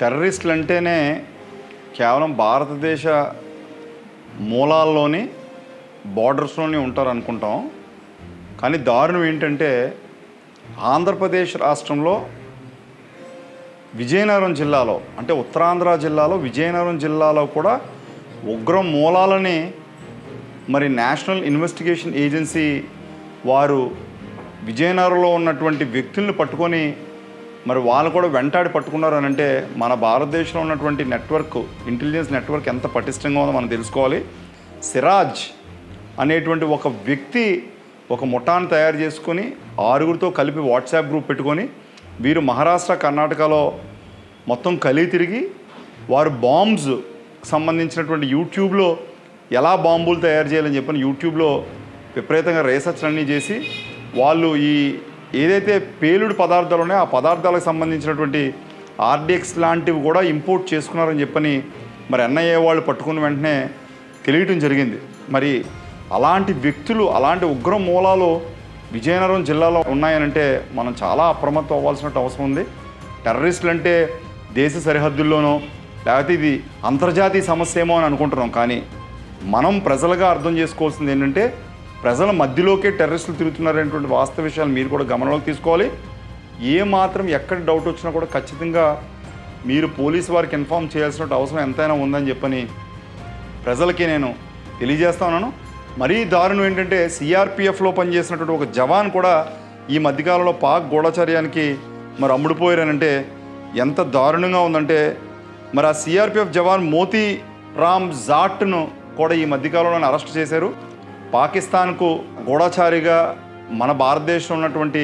టెర్రరిస్టులు అంటేనే కేవలం భారతదేశ మూలాల్లోని బార్డర్స్లోనే ఉంటారు అనుకుంటాం కానీ దారుణం ఏంటంటే ఆంధ్రప్రదేశ్ రాష్ట్రంలో విజయనగరం జిల్లాలో అంటే ఉత్తరాంధ్ర జిల్లాలో విజయనగరం జిల్లాలో కూడా ఉగ్రం మూలాలని మరి నేషనల్ ఇన్వెస్టిగేషన్ ఏజెన్సీ వారు విజయనగరంలో ఉన్నటువంటి వ్యక్తుల్ని పట్టుకొని మరి వాళ్ళు కూడా వెంటాడి పట్టుకున్నారు అని అంటే మన భారతదేశంలో ఉన్నటువంటి నెట్వర్క్ ఇంటెలిజెన్స్ నెట్వర్క్ ఎంత పటిష్టంగా ఉందో మనం తెలుసుకోవాలి. సిరాజ్ అనేటువంటి ఒక వ్యక్తి ఒక ముఠాన్ని తయారు చేసుకొని ఆరుగురితో కలిపి వాట్సాప్ గ్రూప్ పెట్టుకొని వీరు మహారాష్ట్ర కర్ణాటకలో మొత్తం కలిగి తిరిగి వారు బాంబ్స్ సంబంధించినటువంటి యూట్యూబ్లో ఎలా బాంబులు తయారు చేయాలని చెప్పని యూట్యూబ్లో విపరీతంగా రీసెర్చ్ అన్నీ చేసి వాళ్ళు ఈ ఏదైతే పేలుడు పదార్థాలు ఉన్నాయో ఆ పదార్థాలకు సంబంధించినటువంటి ఆర్డిఎక్స్ లాంటివి కూడా ఇంపోర్ట్ చేసుకున్నారని చెప్పని మరి ఎన్ఐఏ వాళ్ళు పట్టుకున్న వెంటనే తెలియటం జరిగింది. మరి అలాంటి వ్యక్తులు అలాంటి ఉగ్ర మూలాలు విజయనగరం జిల్లాలో ఉన్నాయనంటే మనం చాలా అప్రమత్తం అవ్వాల్సిన అవసరం ఉంది. టెర్రరిస్టులు అంటే దేశ సరిహద్దుల్లోనో లేకపోతే ఇది అంతర్జాతీయ సమస్య ఏమో అని అనుకుంటున్నాం. కానీ మనం ప్రజలుగా అర్థం చేసుకోవాల్సింది ఏంటంటే ప్రజల మధ్యలోకే టెర్రరిస్టులు తిరుగుతున్నారనేటువంటి వాస్తవ విషయాలు మీరు కూడా గమనంలోకి తీసుకోవాలి. ఏ మాత్రం ఎక్కడ డౌట్ వచ్చినా కూడా ఖచ్చితంగా మీరు పోలీసు వారికి ఇన్ఫామ్ చేయాల్సిన అవసరం ఎంతైనా ఉందని చెప్పని ప్రజలకి నేను తెలియజేస్తా ఉన్నాను. మరీ దారుణం ఏంటంటే సిఆర్పిఎఫ్లో పనిచేసినటువంటి ఒక జవాన్ కూడా ఈ మధ్యకాలంలో పాక్ గూఢచర్యానికి మరి అమ్ముడుపోయారనంటే ఎంత దారుణంగా ఉందంటే మరి ఆ సిఆర్పిఎఫ్ జవాన్ మోతీ రామ్ జాట్ను కూడా ఈ మధ్యకాలంలో అరెస్ట్ చేశారు. పాకిస్తాన్కు గూఢచారిగా మన భారతదేశంలో ఉన్నటువంటి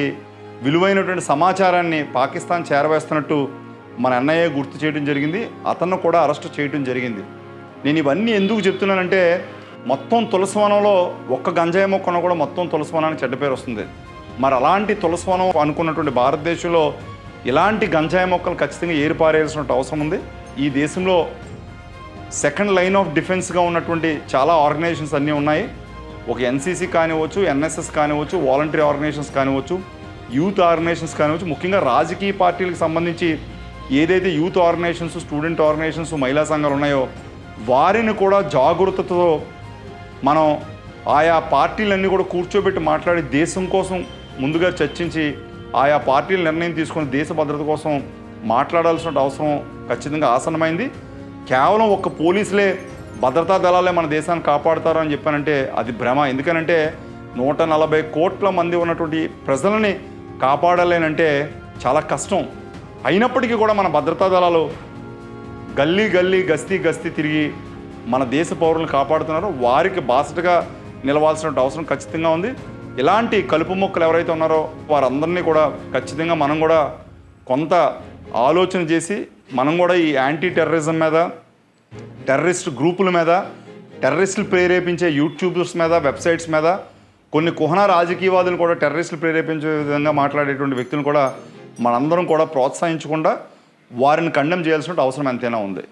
విలువైనటువంటి సమాచారాన్ని పాకిస్తాన్ చేరవేస్తున్నట్టు మన అన్నయ్య గుర్తు చేయడం జరిగింది. అతన్ని కూడా అరెస్ట్ చేయడం జరిగింది. నేను ఇవన్నీ ఎందుకు చెప్తున్నానంటే మొత్తం తులసివనంలో ఒక్క గంజాయి మొక్కన కూడా మొత్తం తులసివనానికి చెడ్డ పేరు వస్తుంది. మరి అలాంటి తులసివనం అనుకున్నటువంటి భారతదేశంలో ఇలాంటి గంజాయి మొక్కలు ఖచ్చితంగా ఏరిపారేయాల్సిన అవసరం ఉంది. ఈ దేశంలో సెకండ్ లైన్ ఆఫ్ డిఫెన్స్గా ఉన్నటువంటి చాలా ఆర్గనైజేషన్స్ అన్నీ ఉన్నాయి. ఒక ఎన్సీసీ కానివ్వచ్చు ఎన్ఎస్ఎస్ కానివ్వచ్చు వాలంటరీ ఆర్గనైజేషన్స్ కానివ్వచ్చు యూత్ ఆర్గనైజేషన్స్ కానివ్వచ్చు ముఖ్యంగా రాజకీయ పార్టీలకు సంబంధించి ఏదైతే యూత్ ఆర్గనైజేషన్స్ స్టూడెంట్ ఆర్గనైజేషన్స్ మహిళా సంఘాలు ఉన్నాయో వారిని కూడా జాగ్రత్తతో మనం ఆయా పార్టీలన్నీ కూడా కూర్చోబెట్టి మాట్లాడి దేశం కోసం ముందుగా చర్చించి ఆయా పార్టీలు నిర్ణయం తీసుకుని దేశ భద్రత కోసం మాట్లాడాల్సిన అవసరం ఖచ్చితంగా ఆసన్నమైంది. కేవలం ఒక్క పోలీసులే భద్రతా దళాలే మన దేశాన్ని కాపాడుతారని చెప్పానంటే అది భ్రమ. ఎందుకనంటే నూట నలభై కోట్ల మంది ఉన్నటువంటి ప్రజలని కాపాడలేనంటే చాలా కష్టం. అయినప్పటికీ కూడా మన భద్రతా దళాలు గల్లీ గల్లీ గస్తీ గస్తీ తిరిగి మన దేశ పౌరులను కాపాడుతున్నారు. వారికి బాసటగా నిలవాల్సిన అవసరం ఖచ్చితంగా ఉంది. ఇలాంటి కలుపు మొక్కలు ఎవరైతే ఉన్నారో వారందరినీ కూడా ఖచ్చితంగా మనం కూడా కొంత ఆలోచన చేసి మనం కూడా ఈ యాంటీ టెర్రరిజం మీద టెర్రరిస్ట్ గ్రూపుల మీద టెర్రరిస్టులు ప్రేరేపించే యూట్యూబర్స్ మీద వెబ్సైట్స్ మీద కొన్ని కుహన రాజకీయవాదులను కూడా టెర్రరిస్టులు ప్రేరేపించే విధంగా మాట్లాడేటువంటి వ్యక్తులను కూడా మనందరం కూడా ప్రోత్సహించకుండా వారిని ఖండం చేయాల్సిన అవసరం ఎంతైనా ఉంది.